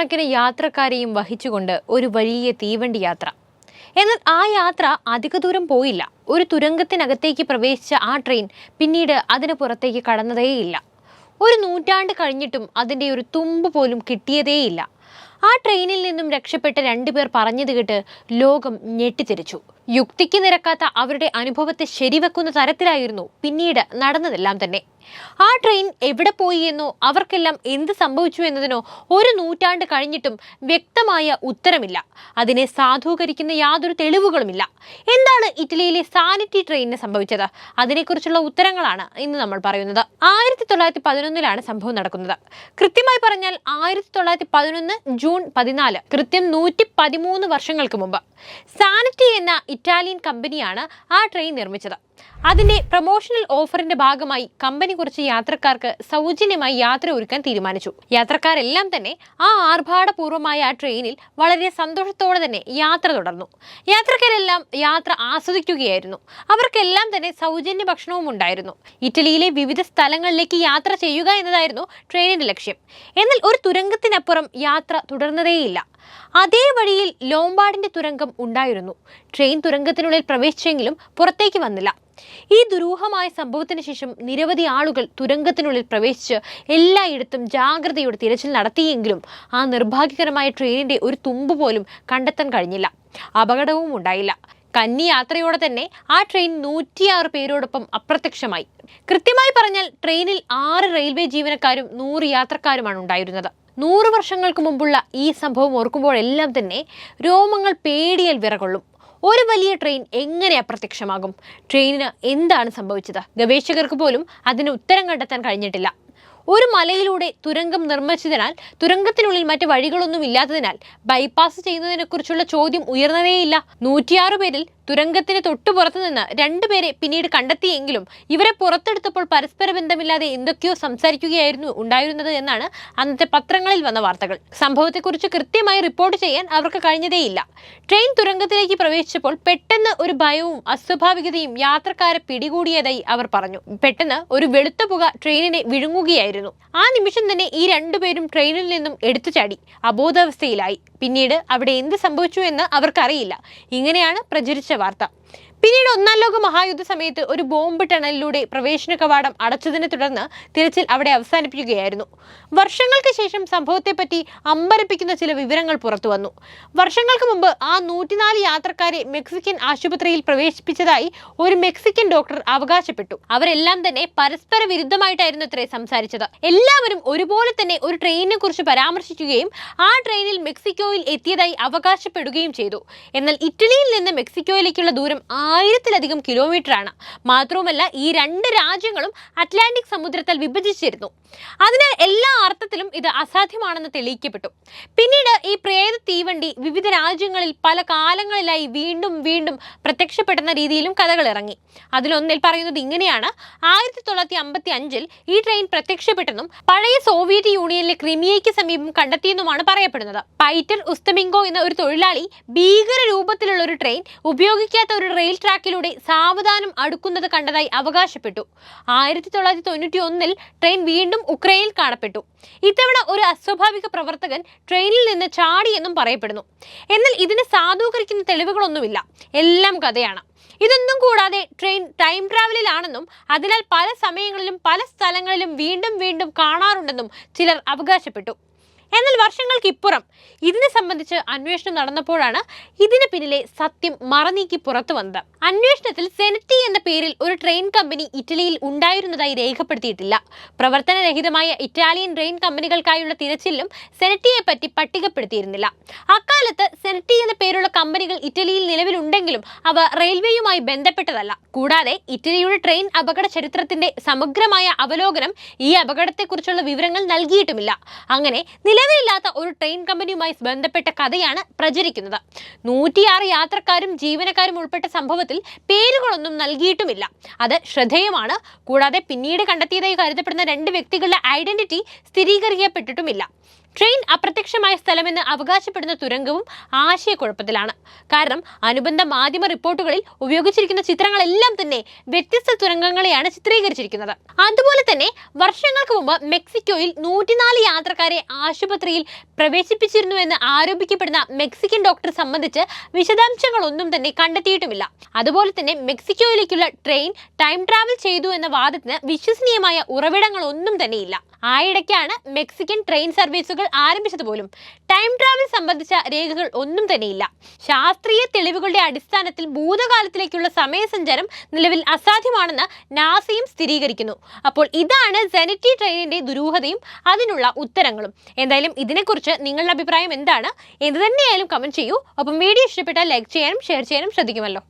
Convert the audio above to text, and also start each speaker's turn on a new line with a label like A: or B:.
A: നൂറുകണക്കിന് യാത്രക്കാരെയും വഹിച്ചുകൊണ്ട് ഒരു വലിയ തീവണ്ടി യാത്ര. എന്നാൽ ആ യാത്ര അധിക ദൂരം പോയില്ല. ഒരു തുരങ്കത്തിനകത്തേക്ക് പ്രവേശിച്ച ആ ട്രെയിൻ പിന്നീട് അതിന് പുറത്തേക്ക് കടന്നതേയില്ല. ഒരു നൂറ്റാണ്ട് കഴിഞ്ഞിട്ടും അതിന്റെ ഒരു തുമ്പ് പോലും കിട്ടിയതേയില്ല. ആ ട്രെയിനിൽ നിന്നും രക്ഷപ്പെട്ട രണ്ടുപേർ പറഞ്ഞത് കേട്ട് ലോകം ഞെട്ടിത്തിരിച്ചു യുക്തിക്ക് നിരക്കാത്ത അവരുടെ അനുഭവത്തെ ശരിവെക്കുന്ന തരത്തിലായിരുന്നു പിന്നീട് നടന്നതെല്ലാം തന്നെ. ആ ട്രെയിൻ എവിടെ പോയി എന്നോ അവർക്കെല്ലാം എന്ത് സംഭവിച്ചു എന്നതിനോ ഒരു നൂറ്റാണ്ട് കഴിഞ്ഞിട്ടും വ്യക്തമായ ഉത്തരമില്ല. അതിനെ സാധൂകരിക്കുന്ന യാതൊരു തെളിവുകളുമില്ല. എന്താണ് ഇറ്റലിയിലെ സാനിറ്റി ട്രെയിനിന് സംഭവിച്ചത്? അതിനെക്കുറിച്ചുള്ള ഉത്തരങ്ങളാണ് ഇന്ന് നമ്മൾ പറയുന്നത്. ആയിരത്തി തൊള്ളായിരത്തി പതിനൊന്നിലാണ് സംഭവം നടക്കുന്നത്. കൃത്യമായി പറഞ്ഞാൽ ആയിരത്തി തൊള്ളായിരത്തി പതിനൊന്ന് ജൂൺ പതിനാല് കൃത്യം നൂറ്റി പതിമൂന്ന് വർഷങ്ങൾക്ക് മുമ്പ്. സാനിറ്റി എന്ന ഇറ്റാലിയൻ കമ്പനിയാണ് ആ ട്രെയിൻ നിർമ്മിച്ചത്. അതിന്റെ പ്രൊമോഷണൽ ഓഫറിന്റെ ഭാഗമായി കമ്പനി കുറച്ച് യാത്രക്കാർക്ക് സൗജന്യമായി യാത്ര ഒരുക്കാൻ തീരുമാനിച്ചു. യാത്രക്കാരെല്ലാം തന്നെ ആ ആർഭാടപൂർവമായ ആ ട്രെയിനിൽ വളരെ സന്തോഷത്തോടെ തന്നെ യാത്ര തുടർന്നു. യാത്രക്കാരെല്ലാം യാത്ര ആസ്വദിക്കുകയായിരുന്നു. അവർക്കെല്ലാം തന്നെ സൗജന്യ ഭക്ഷണവും ഉണ്ടായിരുന്നു. ഇറ്റലിയിലെ വിവിധ സ്ഥലങ്ങളിലേക്ക് യാത്ര ചെയ്യുക എന്നതായിരുന്നു ട്രെയിനിന്റെ ലക്ഷ്യം. എന്നാൽ ഒരു തുരങ്കത്തിനപ്പുറം യാത്ര തുടർന്നതേയില്ല. അതേ വഴിയിൽ ലോംബാർഡിന്റെ തുരങ്കം ഉണ്ടായിരുന്നു. ട്രെയിൻ തുരങ്കത്തിനുള്ളിൽ പ്രവേശിച്ചെങ്കിലും പുറത്തേക്ക് വന്നില്ല. ഈ ദുരൂഹമായ സംഭവത്തിന് ശേഷം നിരവധി ആളുകൾ തുരങ്കത്തിനുള്ളിൽ പ്രവേശിച്ച് എല്ലായിടത്തും ജാഗ്രതയോടെ തിരച്ചിൽ നടത്തിയെങ്കിലും ആ നിർഭാഗ്യകരമായ ട്രെയിനിന്റെ ഒരു തുമ്പ് പോലും കണ്ടെത്താൻ കഴിഞ്ഞില്ല. അപകടവും ഉണ്ടായില്ല. കന്നി യാത്രയോടെ തന്നെ ആ ട്രെയിൻ നൂറ്റിയാറ് പേരോടൊപ്പം അപ്രത്യക്ഷമായി. കൃത്യമായി പറഞ്ഞാൽ ട്രെയിനിൽ ആറ് റെയിൽവേ ജീവനക്കാരും നൂറ് യാത്രക്കാരുമാണ് ഉണ്ടായിരുന്നത്. നൂറ് വർഷങ്ങൾക്ക് മുമ്പുള്ള ഈ സംഭവം ഓർക്കുമ്പോഴെല്ലാം തന്നെ രോമങ്ങൾ പേടിയാൽ വിറകൊള്ളും. ഒരു വലിയ ട്രെയിൻ എങ്ങനെ അപ്രത്യക്ഷമാകും? ട്രെയിനിന് എന്താണ് സംഭവിച്ചത്? ഗവേഷകർക്ക് പോലും അതിന് ഉത്തരം കണ്ടെത്താൻ കഴിഞ്ഞിട്ടില്ല. ഒരു മലയിലൂടെ തുരങ്കം നിർമ്മിച്ചതിനാൽ തുരങ്കത്തിനുള്ളിൽ മറ്റ് വഴികളൊന്നും ഇല്ലാത്തതിനാൽ ബൈപ്പാസ് ചെയ്യുന്നതിനെക്കുറിച്ചുള്ള ചോദ്യം ഉയർന്നതേയില്ല. നൂറ്റിയാറ് പേരിൽ തുരങ്കത്തിന് തൊട്ടു പുറത്തു നിന്ന് രണ്ടുപേരെ പിന്നീട് കണ്ടെത്തിയെങ്കിലും ഇവരെ പുറത്തെടുത്തപ്പോൾ പരസ്പര ബന്ധമില്ലാതെ എന്തൊക്കെയോ സംസാരിക്കുകയായിരുന്നു ഉണ്ടായിരുന്നത് എന്നാണ് അന്നത്തെ പത്രങ്ങളിൽ വന്ന വാർത്തകൾ. സംഭവത്തെക്കുറിച്ച് കൃത്യമായി റിപ്പോർട്ട് ചെയ്യാൻ അവർക്ക് കഴിഞ്ഞതേയില്ല. ട്രെയിൻ തുരങ്കത്തിലേക്ക് പ്രവേശിച്ചപ്പോൾ പെട്ടെന്ന് ഒരു ഭയവും അസ്വാഭാവികതയും യാത്രക്കാരെ പിടികൂടിയതായി അവർ പറഞ്ഞു. പെട്ടെന്ന് ഒരു വെളുത്ത പുക ട്രെയിനിനെ വിഴുങ്ങുകയായിരുന്നു. ആ നിമിഷം തന്നെ ഈ രണ്ടുപേരും ട്രെയിനിൽ നിന്നും എടുത്തു ചാടി. അബോധാവസ്ഥയിലായി. പിന്നീട് അവിടെ എന്ത് സംഭവിച്ചു എന്ന് അവർക്കറിയില്ല. ഇങ്ങനെയാണ് പ്രചരിച്ച വാർത്ത. പിന്നീട് ഒന്നാം ലോക മഹായുദ്ധ സമയത്ത് ഒരു ബോംബ് ടണലിലൂടെ പ്രവേശന കവാടം അടച്ചതിനെ തുടർന്ന് തിരച്ചിൽ അവിടെ അവസാനിപ്പിക്കുകയായിരുന്നു. വർഷങ്ങൾക്ക് ശേഷം സംഭവത്തെപ്പറ്റി അമ്പരപ്പിക്കുന്ന ചില വിവരങ്ങൾ പുറത്തു വന്നു. വർഷങ്ങൾക്ക് മുമ്പ് ആ നൂറ്റിനാല് യാത്രക്കാരെ മെക്സിക്കൻ ആശുപത്രിയിൽ പ്രവേശിപ്പിച്ചതായി ഒരു മെക്സിക്കൻ ഡോക്ടർ അവകാശപ്പെട്ടു. അവരെല്ലാം തന്നെ പരസ്പര വിരുദ്ധമായിട്ടായിരുന്നു അത്രേ സംസാരിച്ചത്. എല്ലാവരും ഒരുപോലെ തന്നെ ഒരു ട്രെയിനിനെ കുറിച്ച് പരാമർശിക്കുകയും ആ ട്രെയിനിൽ മെക്സിക്കോയിൽ എത്തിയതായി അവകാശപ്പെടുകയും ചെയ്തു. എന്നാൽ ഇറ്റലിയിൽ നിന്ന് മെക്സിക്കോയിലേക്കുള്ള ദൂരം ആയിരത്തിലധികം കിലോമീറ്ററാണ്. മാത്രവുമല്ല ഈ രണ്ട് രാജ്യങ്ങളും അറ്റ്ലാന്റിക് സമുദ്രത്താൽ വിഭജിച്ചിരുന്നു. അതിനാൽ എല്ലാ അർത്ഥത്തിലും ഇത് അസാധ്യമാണെന്ന് തെളിയിക്കപ്പെട്ടു. പിന്നീട് ഈ പ്രേത തീവണ്ടി വിവിധ രാജ്യങ്ങളിൽ പല കാലങ്ങളിലായി വീണ്ടും വീണ്ടും പ്രത്യക്ഷപ്പെടുന്ന രീതിയിലും കഥകൾ ഇറങ്ങി. അതിലൊന്നിൽ പറയുന്നത് ഇങ്ങനെയാണ്. ആയിരത്തി തൊള്ളായിരത്തി അമ്പത്തി അഞ്ചിൽ ഈ ട്രെയിൻ പ്രത്യക്ഷപ്പെട്ടെന്നും പഴയ സോവിയറ്റ് യൂണിയനിലെ ക്രിമിയയ്ക്ക് സമീപം കണ്ടെത്തിയെന്നുമാണ് പറയപ്പെടുന്നത്. പൈറ്റർ ഉസ്തമിങ്കോ എന്ന ഒരു തൊഴിലാളി ഭീകര രൂപത്തിലുള്ള ഒരു ട്രെയിൻ ഉപയോഗിക്കാത്ത ഒരു റെയിൽ ട്രാക്കിലൂടെ സാവധാനം അടുക്കുന്നത് കണ്ടതായി അവകാശപ്പെട്ടു. ആയിരത്തി തൊള്ളായിരത്തി തൊണ്ണൂറ്റി ഒന്നിൽ ട്രെയിൻ വീണ്ടും ഉക്രൈനിൽ കാണപ്പെട്ടു. ഇത്തവണ ഒരു അസ്വാഭാവിക പ്രവർത്തകൻ ട്രെയിനിൽ നിന്ന് ചാടിയെന്നും പറയപ്പെടുന്നു. എന്നാൽ ഇതിനെ സാധൂകരിക്കുന്ന തെളിവുകളൊന്നുമില്ല. എല്ലാം കഥയാണ്. ഇതൊന്നും കൂടാതെ ട്രെയിൻ ടൈം ട്രാവലിലാണെന്നും അതിനാൽ പല സമയങ്ങളിലും പല സ്ഥലങ്ങളിലും വീണ്ടും വീണ്ടും കാണാറുണ്ടെന്നും ചിലർ അവകാശപ്പെട്ടു. എന്നാൽ വർഷങ്ങൾക്കിപ്പുറം ഇതിനെ സംബന്ധിച്ച് അന്വേഷണം നടന്നപ്പോഴാണ് ഇതിന് പിന്നിലെ സത്യം മറനീക്കി പുറത്തു വന്നത്. അന്വേഷണത്തിൽ സെനറ്റി എന്ന പേരിൽ ഒരു ട്രെയിൻ കമ്പനി ഇറ്റലിയിൽ ഉണ്ടായിരുന്നതായി രേഖപ്പെടുത്തിയിട്ടില്ല. പ്രവർത്തനരഹിതമായ ഇറ്റാലിയൻ ട്രെയിൻ കമ്പനികൾക്കായുള്ള തിരച്ചിലും സെനറ്റിയെ പറ്റി പട്ടികപ്പെടുത്തിയിരുന്നില്ല. അക്കാലത്ത് സെനറ്റി എന്ന പേരുള്ള കമ്പനികൾ ഇറ്റലിയിൽ നിലവിലുണ്ടെങ്കിലും അവ റെയിൽവേയുമായി ബന്ധപ്പെട്ടതല്ല. കൂടാതെ ഇറ്റലിയുടെ ട്രെയിൻ അപകട ചരിത്രത്തിന്റെ സമഗ്രമായ അവലോകനം ഈ അപകടത്തെക്കുറിച്ചുള്ള വിവരങ്ങൾ നൽകിയിട്ടുമില്ല. അങ്ങനെ നിലവിലില്ലാത്ത ഒരു ട്രെയിൻ കമ്പനിയുമായി ബന്ധപ്പെട്ട കഥയാണ് പ്രചരിക്കുന്നത്. നൂറ്റിയാറ് യാത്രക്കാരും ജീവനക്കാരും ഉൾപ്പെട്ട സംഭവത്തിൽ പേരുകളൊന്നും നൽകിയിട്ടുമില്ല. അത് ശ്രദ്ധേയമാണ്. കൂടാതെ പിന്നീട് കണ്ടെത്തിയതായി കരുതപ്പെടുന്ന രണ്ട് വ്യക്തികളുടെ ഐഡന്റിറ്റി സ്ഥിരീകരിക്കപ്പെട്ടിട്ടുമില്ല. ട്രെയിൻ അപ്രത്യക്ഷമായ സ്ഥലമെന്ന് അവകാശപ്പെടുന്ന തുരങ്കവും ആശയക്കുഴപ്പത്തിലാണ്. കാരണം അനുബന്ധ മാധ്യമ റിപ്പോർട്ടുകളിൽ ഉപയോഗിച്ചിരിക്കുന്ന ചിത്രങ്ങളെല്ലാം തന്നെ വ്യത്യസ്ത തുരങ്കങ്ങളെയാണ് ചിത്രീകരിച്ചിരിക്കുന്നത്. അതുപോലെ തന്നെ വർഷങ്ങൾക്ക് മുമ്പ് മെക്സിക്കോയിൽ നൂറ്റിനാല് യാത്രക്കാരെ ആശുപത്രിയിൽ പ്രവേശിപ്പിച്ചിരുന്നു എന്ന് ആരോപിക്കപ്പെടുന്ന മെക്സിക്കൻ ഡോക്ടർ സംബന്ധിച്ച് വിശദാംശങ്ങളൊന്നും തന്നെ കണ്ടെത്തിയിട്ടുമില്ല. അതുപോലെ തന്നെ മെക്സിക്കോയിലേക്കുള്ള ട്രെയിൻ ടൈം ട്രാവൽ ചെയ്തു എന്ന വാദത്തിന് വിശ്വസനീയമായ ഉറവിടങ്ങളൊന്നും തന്നെയില്ല. ആയിടയ്ക്കാണ് മെക്സിക്കൻ ട്രെയിൻ സർവീസുകൾ ആരംഭിച്ചത് പോലും. ടൈം ട്രാവൽ സംബന്ധിച്ച രേഖകൾ ഒന്നും തന്നെയില്ല. ശാസ്ത്രീയ തെളിവുകളുടെ അടിസ്ഥാനത്തിൽ ഭൂതകാലത്തിലേക്കുള്ള സമയസഞ്ചാരം നിലവിൽ അസാധ്യമാണെന്ന് നാസയും സ്ഥിരീകരിക്കുന്നു. അപ്പോൾ ഇതാണ് സെനറ്റി ട്രെയിനിന്റെ ദുരൂഹതയും അതിനുള്ള ഉത്തരങ്ങളും. എന്തായാലും ഇതിനെക്കുറിച്ച് നിങ്ങളുടെ അഭിപ്രായം എന്താണ്? എന്ത് തന്നെയായാലും കമന്റ് ചെയ്യൂ. അപ്പം വീഡിയോ ഇഷ്ടപ്പെട്ടാൽ ലൈക്ക് ചെയ്യാനും ഷെയർ ചെയ്യാനും ശ്രദ്ധിക്കുമല്ലോ.